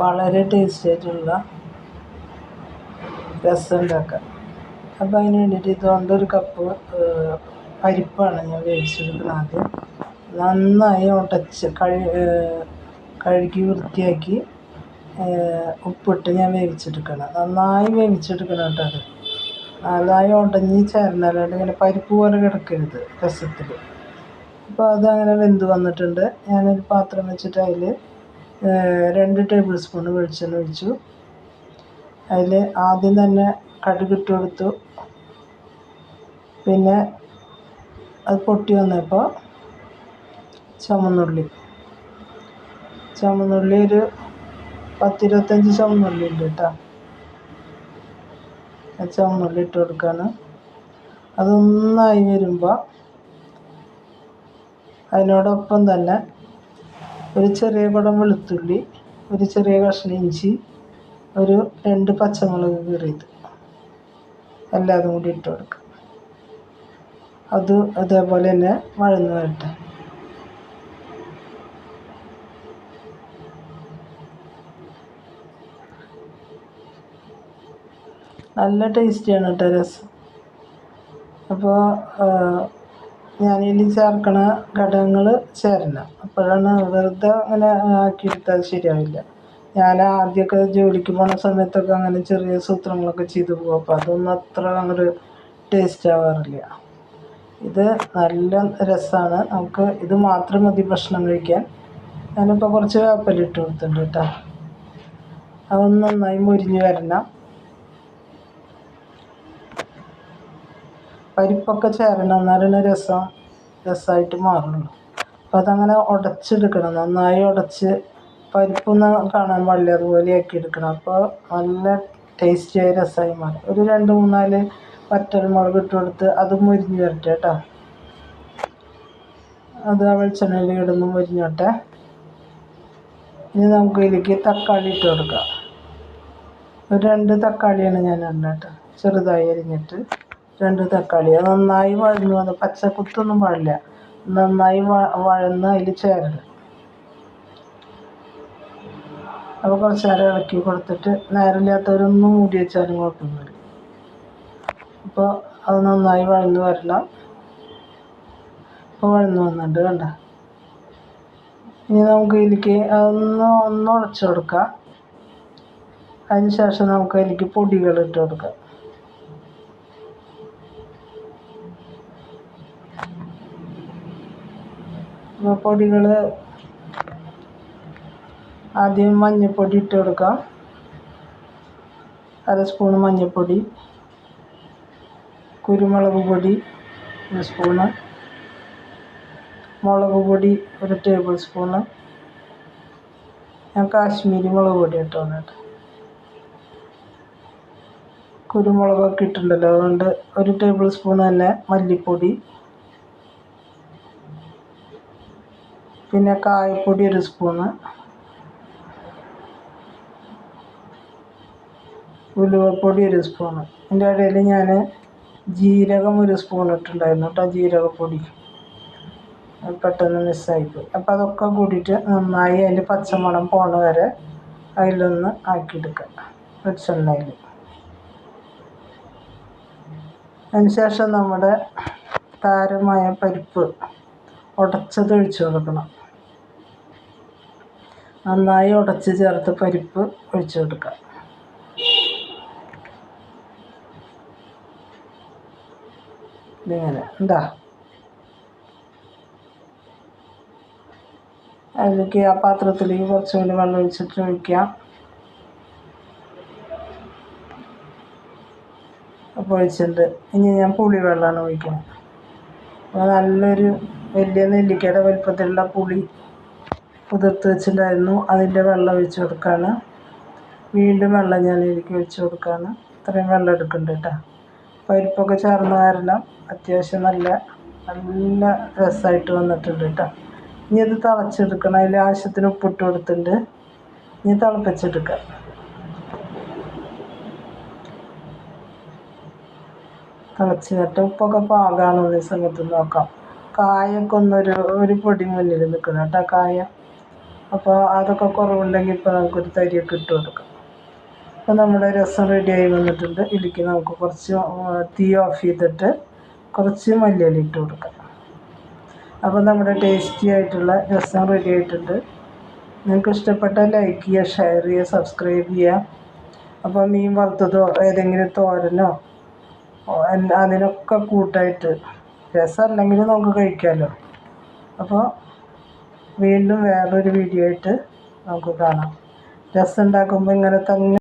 വളരെ ടേസ്റ്റി ആയിട്ടുള്ള രസം ഉണ്ടാക്കാം അപ്പോൾ അതിന് വേണ്ടിയിട്ട് ഇതുകൊണ്ട് ഒരു കപ്പ് പരിപ്പാണ് ഞാൻ വേവിച്ചെടുക്കുന്നത് ആദ്യം. നന്നായി ഉടച്ച് കഴി കഴുകി വൃത്തിയാക്കി ഉപ്പിട്ട് ഞാൻ വേവിച്ചെടുക്കണം. നന്നായി വേവിച്ചെടുക്കണം കേട്ടോ അത്. നന്നായി ഉടഞ്ഞ് ചേർന്നാലാണ്ട് ഇങ്ങനെ പരിപ്പ് പോലെ കിടക്കരുത് രസത്തിൽ അപ്പോൾ അതങ്ങനെ വെന്ത് വന്നിട്ടുണ്ട്. ഞാനൊരു പാത്രം വെച്ചിട്ട് അതിൽ രണ്ട് ടേബിൾ സ്പൂൺ വെളിച്ചെണ്ണ ഒഴിച്ചു. അതിൽ ആദ്യം തന്നെ കടുകിട്ട് കൊടുത്തു. പിന്നെ അത് പൊട്ടി വന്നപ്പോൾ ചുമന്നുള്ളി. ചുമന്നുള്ളി ഒരു പത്തിരുപത്തഞ്ച് ചുമന്നുള്ളി ഉണ്ട് കേട്ടോ. ചുമന്നുള്ളി ഇട്ട് കൊടുക്കാണ്. അതൊന്നായി വരുമ്പോൾ അതിനോടൊപ്പം തന്നെ ഒരു ചെറിയ കുടം വെളുത്തുള്ളി ഒരു ചെറിയ കഷ്ണം ഇഞ്ചി ഒരു രണ്ട് പച്ചമുളക് കീറിയത്. എല്ലാതും കൂടി ഇട്ട് കൊടുക്കുക അത് അതേപോലെ തന്നെ വഴന്ന് വരട്ടെ. നല്ല ടേസ്റ്റിയാണ് കേട്ടോ രസം. അപ്പോൾ ഞാനിതിൽ ചേർക്കണ ഘടകങ്ങൾ ചേരണം അപ്പോഴാണ് വെറുതെ അങ്ങനെ ആക്കിയെടുത്താൽ ശരിയാവില്ല. ഞാൻ ആദ്യമൊക്കെ ജോലിക്ക് പോണ സമയത്തൊക്കെ അങ്ങനെ ചെറിയ സൂത്രങ്ങളൊക്കെ ചെയ്തു പോകും. അപ്പോൾ അതൊന്നും അത്ര അങ്ങോട്ട് ടേസ്റ്റ് ആവാറില്ല. ഇത് നല്ല രസമാണ് നമുക്ക് ഇത് മാത്രം മതി ഭക്ഷണം കഴിക്കാൻ. ഞാനിപ്പോൾ കുറച്ച് വേപ്പലിട്ട് കൊടുത്തിട്ടുണ്ട് കേട്ടോ അതൊന്ന് നന്നായി മുരിഞ്ഞ് വരണം. പരിപ്പൊക്കെ ചേരണം എന്നാലാണ് രസം രസമായിട്ട് മാറുള്ളൂ. അപ്പോൾ അതങ്ങനെ ഉടച്ചെടുക്കണം നന്നായി ഉടച്ച് പരിപ്പൊന്ന് കാണാൻ പാടില്ല അതുപോലെ ആക്കി എടുക്കണം. അപ്പോൾ നല്ല ടേസ്റ്റിയായ രസമായി മാറും. ഒരു രണ്ട് മൂന്നാൽ വറ്റൽമുളക് ഇട്ട് കൊടുത്ത് അത് മുരിഞ്ഞ് വരട്ടെ കേട്ടോ. അത് ആ വെളിച്ചെണ്ണയിൽ കിടന്ന് മുരിഞ്ഞോട്ടെ ഇനി നമുക്ക് ഇതിലേക്ക് തക്കാളി ഇട്ട് കൊടുക്കാം. ഒരു രണ്ട് തക്കാളിയാണ് ഞാൻ കേട്ടോ. ചെറുതായി അരിഞ്ഞിട്ട്. രണ്ട് തക്കാളി. അത് നന്നായി വഴന്നു വന്ന്. പച്ച കുത്തൊന്നും പാടില്ല നന്നായി വഴന്ന് അതിൽ ചേരണം അപ്പോൾ കുറച്ച് നേരം ഇളക്കി കൊടുത്തിട്ട് നേരമില്ലാത്തവരൊന്നും മൂടി വെച്ചാലും കുഴപ്പമൊന്നുമില്ല. അപ്പോൾ അത് നന്നായി വഴന്ന് വരണം. ഇപ്പോൾ വഴന്ന് വന്നിട്ടുണ്ട് കണ്ട? ഇനി നമുക്ക് ഇതിലേക്ക് അതൊന്ന് ഒന്ന് ഉടച്ചു കൊടുക്കാം. അതിന് ശേഷം നമുക്ക് അതിലേക്ക് പൊടികൾ ഇട്ട് കൊടുക്കാം. പൊടികൾ ആദ്യം മഞ്ഞൾപ്പൊടി ഇട്ട് കൊടുക്കാം. അര സ്പൂൺ മഞ്ഞൾപ്പൊടി കുരുമുളക് പൊടി ഒരു സ്പൂണ് മുളക് പൊടി ഒരു ടേബിൾ സ്പൂണ് ഞാൻ കാശ്മീരി മുളക് പൊടി ഇട്ട് വന്നിട്ട് കുരുമുളകൊക്കെ ഇട്ടിട്ടുണ്ടല്ലോ അതുകൊണ്ട് ഒരു ടേബിൾ സ്പൂൺ തന്നെ മല്ലിപ്പൊടി പിന്നെ കായപ്പൊടി ഒരു സ്പൂണ്. ഉലുവപ്പൊടി ഒരു സ്പൂണ്. എന്റെ ഇടയിൽ ഞാൻ ജീരകം ഒരു സ്പൂൺ ഇട്ടിട്ടുണ്ടായിരുന്നു കേട്ടോ ജീരകപ്പൊടി. പെട്ടെന്ന് മിസ്സായിപ്പോയി. അപ്പോൾ അതൊക്കെ കൂടിയിട്ട് നന്നായി അതിന്റെ പച്ചമണം പോണ വരെ അതിലൊന്ന് ആക്കിയെടുക്കുക വെളിച്ചെണ്ണയിൽ അതിനുശേഷം നമ്മുടെ താരമായ പരിപ്പ് ഉടച്ചത് ഒഴിച്ചു കൊടുക്കണം. നന്നായി ഉടച്ച് ചേർത്ത് പരിപ്പ് ഒഴിച്ചു കൊടുക്കുക. ഇങ്ങനെ എന്താ അതിലേക്ക് ആ പാത്രത്തിലേക്ക് കുറച്ചുകൂടി വെള്ളം ഒഴിച്ചിട്ട് ഒഴിക്കാം അപ്പോൾ ഒഴിച്ചിട്ടുണ്ട്. ഇനി ഞാൻ പുളി വെള്ളമാണ് ഒഴിക്കുന്നത്. അപ്പോൾ നല്ലൊരു വലിയ നെല്ലിക്കയുടെ വലിപ്പത്തിലുള്ള പുളി കുതിർത്ത് വെച്ചിട്ടുണ്ടായിരുന്നു. അതിന്റെ വെള്ളം ഒഴിച്ച് കൊടുക്കുകയാണ് വീണ്ടും വെള്ളം ഞാൻ എനിക്ക് ഒഴിച്ച് കൊടുക്കുകയാണ് ഇത്രയും വെള്ളം എടുക്കുന്നുണ്ട് കേട്ടോ. പരിപ്പൊക്കെ ചേർന്ന കാരണം അത്യാവശ്യം നല്ല നല്ല രസമായിട്ട് വന്നിട്ടുണ്ട് കേട്ടോ. ഇനി അത് തിളച്ചെടുക്കണം. അതിൽ ആവശ്യത്തിന് ഉപ്പിട്ട് കൊടുത്തിട്ടുണ്ട്. ഇനി തിളപ്പിച്ചെടുക്കാം. തിളച്ച് കേട്ട്. ഉപ്പൊക്കെ പാകാണോ. ഈ സമയത്ത് നോക്കാം. കായൊക്കെ ഒന്നൊരു ഒരു പൊടി മുന്നിൽ നിൽക്കുന്നു കേട്ടോ. കായ. അപ്പോൾ അതൊക്കെ കുറവുണ്ടെങ്കിൽ ഇപ്പോൾ നമുക്കൊരു തരിയൊക്കെ ഇട്ട് കൊടുക്കാം. അപ്പോൾ നമ്മുടെ രസം റെഡിയായി വന്നിട്ടുണ്ട്. ഇതിലേക്ക് നമുക്ക് കുറച്ച് തീ ഓഫ് ചെയ്തിട്ട് കുറച്ച് മല്ലിയില ഇട്ട് കൊടുക്കാം. അപ്പോൾ നമ്മുടെ ടേസ്റ്റി ആയിട്ടുള്ള രസം റെഡി ആയിട്ടുണ്ട്. നിങ്ങൾക്ക് ഇഷ്ടപ്പെട്ടാൽ ലൈക്ക് ചെയ്യുക ഷെയർ ചെയ്യുക സബ്സ്ക്രൈബ് ചെയ്യുക. അപ്പോൾ മീൻ വറുത്തതോ ഏതെങ്കിലും തോരനോ അതിനൊക്കെ കൂട്ടായിട്ട് രസം അല്ലെങ്കിൽ നമുക്ക് കഴിക്കാമല്ലോ അപ്പോൾ വീണ്ടും വേറൊരു വീഡിയോ ആയിട്ട് നമുക്ക് കാണാം. രസം ഉണ്ടാക്കുമ്പോൾ ഇങ്ങനെ തന്നെ